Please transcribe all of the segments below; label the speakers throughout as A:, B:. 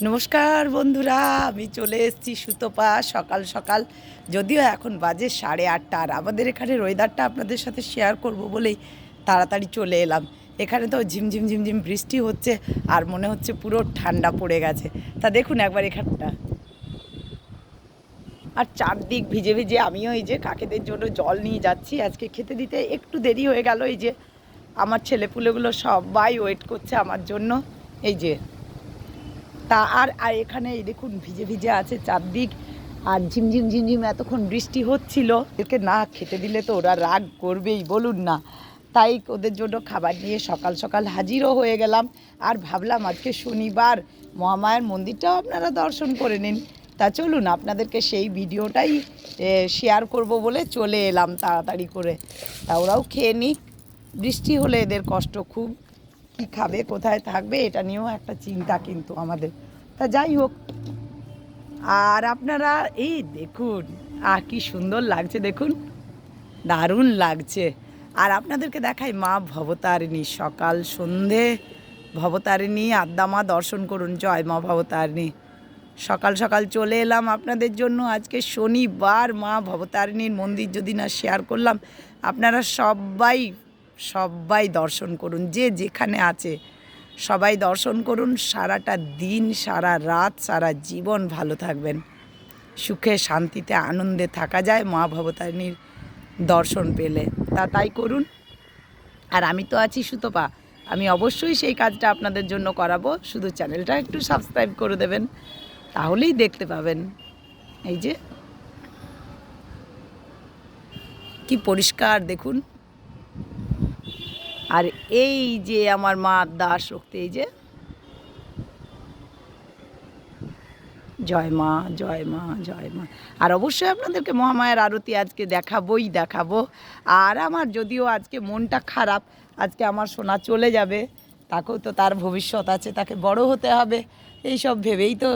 A: নমস্কার বন্ধুরা, আমি চলে এসেছি সুতপা সকাল সকাল। যদিও এখন বাজে সাড়ে আটটা, আর আমাদের এখানে ওয়েদারটা আপনাদের সাথে শেয়ার করব বলেই তাড়াতাড়ি চলে এলাম। এখানে তো ঝিমঝিম ঝিমঝিম বৃষ্টি হচ্ছে, আর মনে হচ্ছে পুরো ঠান্ডা পড়ে গেছে। তা দেখুন একবার এখানটা। আর চারদিক ভিজে ভিজে আমিও এই যে কাকেদের জন্য জল নিয়ে যাচ্ছি। আজকে খেতে দিতে একটু দেরি হয়ে গেল, এই যে আমার ছেলেপুলেগুলো সবাই ওয়েট করছে আমার জন্য। এই যে তা আর আর এখানে এই দেখুন ভিজে ভিজে আছে চারদিক। আর ঝিমঝিম ঝিমঝিম এতক্ষণ বৃষ্টি হচ্ছিল। এদেরকে না খেতে দিলে তো ওরা রাগ করবেই, বলুন না। তাই ওদের জন্য খাবার নিয়ে সকাল সকাল হাজিরও হয়ে গেলাম। আর ভাবলাম আজকে শনিবার, মহামায়ার মন্দিরটাও আপনারা দর্শন করে নিন। তা চলুন, আপনাদেরকে সেই ভিডিওটাই শেয়ার করব বলে চলে এলাম তাড়াতাড়ি করে। তা ওরাও খেয়ে নিক। বৃষ্টি হলে এদের কষ্ট খুব। কি খাবে, কোথায় থাকবে, এটা নিয়েও একটা চিন্তা কিন্তু আমাদের। তা যাই হোক। আর আপনারা, এই দেখুন, আর কি সুন্দর লাগছে দেখুন। দারুণ লাগছে। আর আপনাদেরকে দেখাই মা ভবতারিণী, সকাল সন্ধে ভবতারিণী আদ্দামা দর্শন করুন, জয় মা ভবতারিণী। সকাল সকাল চলে এলাম আপনাদের জন্য। আজকে শনিবার মা ভবতারিণীর মন্দির যদি না শেয়ার করলাম, আপনারা সবাই সবাই দর্শন করুন, যে যেখানে আছে। সবাই দর্শন করুন, সারাটা দিন, সারা রাত, সারা জীবন ভালো থাকবেন। সুখে, শান্তিতে, আনন্দে থাকা যায় মা ভবতারিণীর দর্শন পেলে। তা তাই করুন। আর আমি তো আছি সুতপা। আমি অবশ্যই সেই কাজটা আপনাদের জন্য করাবো। শুধু চ্যানেলটা একটু সাবস্ক্রাইব করে দেবেন, তাহলেই দেখতে পাবেন। এই যে, কি পরিষ্কার, দেখুন। আর এই যে আমার মা দাস শক্তি, এই যে। জয় মা জয় মা জয় মা। আর অবশ্যই আপনাদেরকে মহামায়ের আরতি আজকে দেখাবোই, দেখাবো। আর আমার যদিও আজকে মনটা খারাপ, আজকে আমার সোনা চলে যাবে, তাকেও তো তার ভবিষ্যৎ আছে, তাকে বড় হতে হবে, এই সব ভেবেই তো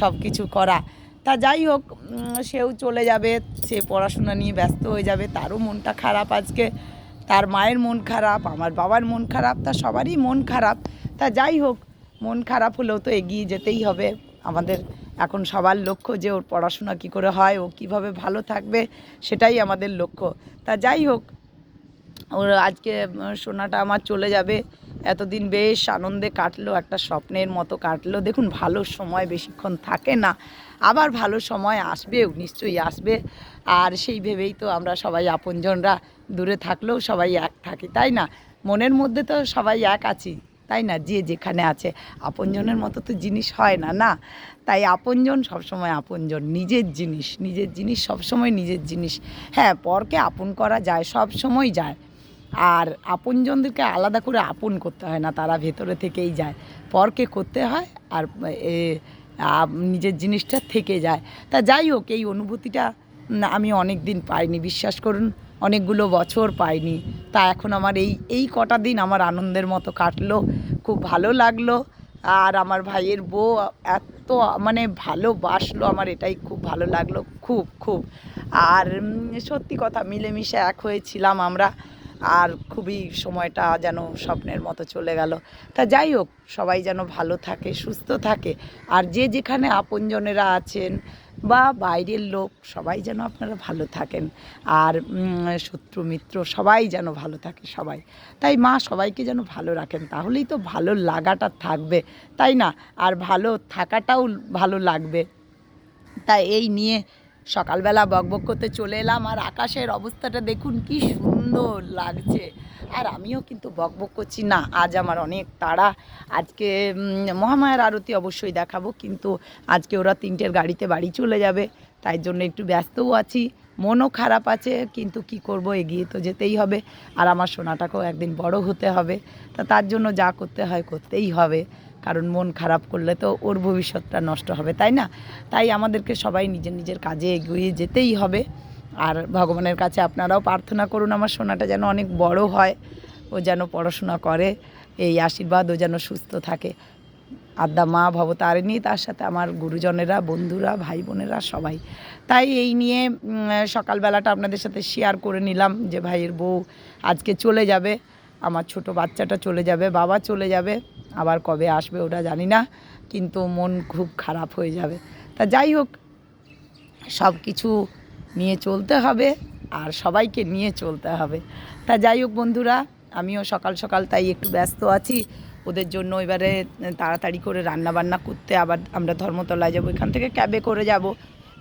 A: সব কিছু করা। তা যাই হোক সেও চলে যাবে, সে পড়াশোনা নিয়ে ব্যস্ত হয়ে যাবে, তারও মনটা খারাপ আজকে। তার মায়ের মন খারাপ, আমার বাবার মন খারাপ, তা সবারই মন খারাপ। তা যাই হোক, মন খারাপ হলেও তো এগিয়ে যেতেই হবে। আমাদের এখন সবার লক্ষ্য যে ওর পড়াশোনা কী করে হয়, ও কীভাবে ভালো থাকবে, সেটাই আমাদের লক্ষ্য। তা যাই হোক, ওর আজকে সোনাটা আমার চলে যাবে। এতদিন বেশ আনন্দে কাটলো, একটা স্বপ্নের মতো কাটলো। দেখুন, ভালো সময় বেশিক্ষণ থাকে না। আবার ভালো সময় আসবেও, নিশ্চয়ই আসবে। আর সেই ভেবেই তো আমরা সবাই আপনজনরা দূরে থাকলেও সবাই এক থাকি, তাই না? মনের মধ্যে তো সবাই এক আছি, তাই না? যে যেখানে আছে। আপনজনের মতো তো জিনিস হয় না না? তাই আপনজন সবসময় আপনজন, নিজের জিনিস নিজের জিনিস সবসময় নিজের জিনিস। হ্যাঁ পরকে আপন করা যায় সব সময় যায়। আর আপনজনদেরকে আলাদা করে আপন করতে হয় না, তারা ভেতরে থেকেই যায়। পরকে করতে হয় আর নিজের জিনিসটা থেকে যায়। তা যাই হোক, এই অনুভূতিটা আমি অনেক দিন পাইনি, বিশ্বাস করুন, অনেকগুলো বছর পাইনি। তা এখন আমার এই এই কটা দিন আমার আনন্দের মতো কাটলো, খুব ভালো লাগল। আর আমার ভাইয়ের বউ এত মানে ভালোবাসলো আমার এটাই খুব ভালো লাগল, খুব খুব। আর সত্যি কথা, মিলেমিশে এক হয়েছিলাম আমরা। আর খুবই সময়টা যেন স্বপ্নের মতো চলে গেল। তা যাই হোক, সবাই যেন ভালো থাকে, সুস্থ থাকে। আর যে যেখানে আপনজনেরা আছেন বা বাইরের লোক, সবাই যেন আপনারা ভালো থাকেন। আর শত্রু, মিত্র, সবাই যেন ভালো থাকে, সবাই। তাই মা সবাইকে যেন ভালো রাখেন, তাহলেই তো ভালো লাগাটা থাকবে, তাই না? আর ভালো থাকাটাও ভালো লাগবে। তাই এই নিয়ে সকালবেলা বকবক করতে চলে এলাম। আর আকাশের অবস্থাটা দেখুন, কি সুন্দর। লাগছে। আর আমিও কিন্তু বকবক করছি, না, আজ আমার অনেক তাড়া। আজকে মহামায়ার আরতি অবশ্যই দেখাবো, কিন্তু আজকে ওরা তিনটের গাড়িতে বাড়ি চলে যাবে, তাই জন্য একটু ব্যস্তও আছি। মনও খারাপ আছে, কিন্তু কি করব, এগিয়ে তো যেতেই হবে। আর আমার সোনাটাকেও একদিন বড় হতে হবে। তা তার জন্য যা করতে হয়, করতেই হবে। কারণ মন খারাপ করলে তো ওর ভবিষ্যৎটা নষ্ট হবে, তাই না? তাই আমাদেরকে সবাই নিজের নিজের কাজে এগিয়ে যেতেই হবে। আর ভগবানের কাছে আপনারাও প্রার্থনা করুন, আমার সোনাটা যেন অনেক বড় হয়, ও যেন পড়াশোনা করে, এই আশীর্বাদ ও যেন সুস্থ থাকে। আদ্যা মা ভবতারিণী, তার সাথে আমার গুরুজনেরা, বন্ধুরা, ভাই বোনেরা সবাই। তাই এই নিয়ে সকালবেলাটা আপনাদের সাথে শেয়ার করে নিলাম যে ভাইয়ের বউ আজকে চলে যাবে, আমার ছোট বাচ্চাটা চলে যাবে, বাবা চলে যাবে, আবার কবে আসবে ওটা জানি না, কিন্তু মন খুব খারাপ হয়ে যাবে। তা যাই হোক সব কিছু নিয়ে চলতে হবে আর সবাইকে নিয়ে চলতে হবে। তা যাই হোক বন্ধুরা, আমিও সকাল সকাল তাই একটু ব্যস্ত আছি। ওদের জন্য এবারে তাড়াতাড়ি করে রান্না বান্না করতে আবার আমরা ধর্মতলায় যাব, এখান থেকে ক্যাবে করে যাব।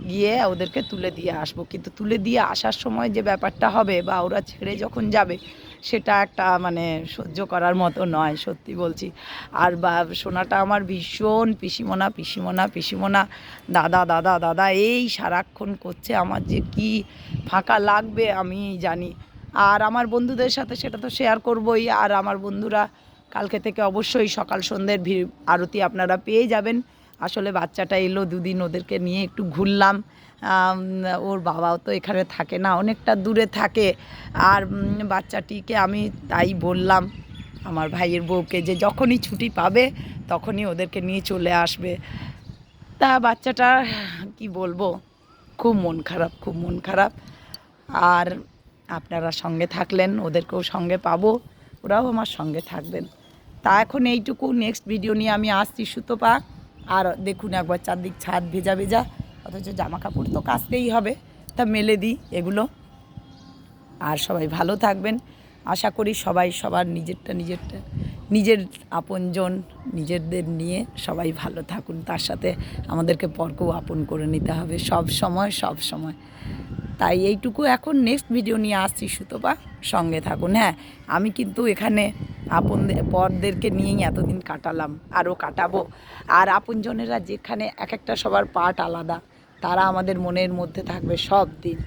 A: গিয়ে ওদেরকে তুলে দিয়ে আসব। কিন্তু তুলে দিয়ে আসার সময় যে ব্যাপারটা হবে বা ওরা ছেড়ে যখন যাবে সেটা একটা মানে সহ্য করার মতো নয়, সত্যি বলছি। আর বা, সোনাটা আমার ভীষণ পিসিমোনা পিসিমোনা পিসিমোনা। দাদা দাদা দাদা, এই সারাক্ষণ করছে আমার যে কি ফাঁকা লাগবে আমি জানি। আর আমার বন্ধুদের সাথে সেটা তো শেয়ার করবই। আর আমার বন্ধুরা কালকে থেকে অবশ্যই সকাল সন্ধ্যের ভিড় আরতি আপনারা পেয়ে যাবেন। আসলে বাচ্চাটা এলো দুদিন ওদেরকে নিয়ে একটু ঘুরলাম। ওর বাবাও তো এখানে থাকে না, অনেকটা দূরে থাকে। আর বাচ্চাটিকে আমি তাই বললাম আমার ভাইয়ের বউকে যে যখনই ছুটি পাবে তখনই ওদেরকে নিয়ে চলে আসবে। তা বাচ্চাটা কি বলব, খুব মন খারাপ, খুব মন খারাপ। আর আপনারা সঙ্গে থাকলেন, ওদেরকেও সঙ্গে পাবো, ওরাও আমার সঙ্গে থাকবেন। তা এখন এইটুকু নেক্সট ভিডিও নিয়ে আমি আসছি সুতোপা। আর দেখুন একবার চারদিক ছাদ ভেজা ভেজা। অথচ জামা কাপড় তো কাচতেই হবে। তা মেলে দিই এগুলো। আর সবাই ভালো থাকবেন। আশা করি সবাই সবার নিজেরটা নিজেরটা, নিজের আপনজন নিজেদের নিয়ে সবাই ভালো থাকুন। তার সাথে আমাদেরকে পরকেও আপন করে নিতে হবে। সব সময় সব সময়। তাই এইটুকু এখন নেক্সট ভিডিও নিয়ে আসছি সুতপা। সঙ্গে থাকুন। হ্যাঁ আমি কিন্তু এখানে আপন পরদেরকে নিয়েই এতদিন কাটালাম। আরও কাটাবো। আর আপনজনেরা যেখানে এক একটা সবার পার্ট আলাদা। তারা আমাদের মনের মধ্যে থাকবে সব দিন।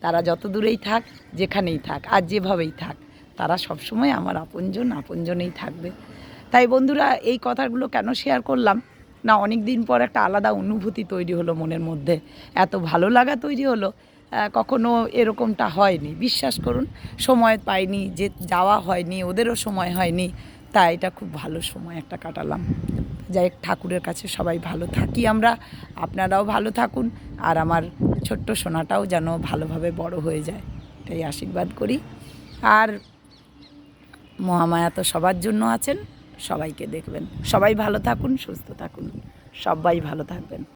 A: তারা যত দূরেই থাক, যেখানেই থাক, আর যেভাবেই থাক, তারা সবসময় আমার আপনজন, আপনজনেই থাকবে। তাই বন্ধুরা, এই কথাগুলো কেন শেয়ার করলাম? না অনেক দিন পর একটা আলাদা অনুভূতি তৈরি হলো মনের মধ্যে। এত ভালো লাগা তৈরি হলো কখনো এরকমটা হয়নি। বিশ্বাস করুন, সময় পাইনি, যে যাওয়া হয়নি, ওদেরও সময় হয়নি। তাই এটা খুব ভালো সময় একটা কাটালাম। যাই ঠাকুরের কাছে সবাই ভালো থাকি আমরা। আপনারাও ভালো থাকুন। আর আমার ছোট্ট সোনাটাও যেন ভালোভাবে বড় হয়ে যায়, এটাই আশীর্বাদ করি। আর মহামায়া তো সবার জন্য আছেন, সবাইকে দেখবেন। সবাই ভালো থাকুন, সুস্থ থাকুন। সবাই ভালো থাকবেন।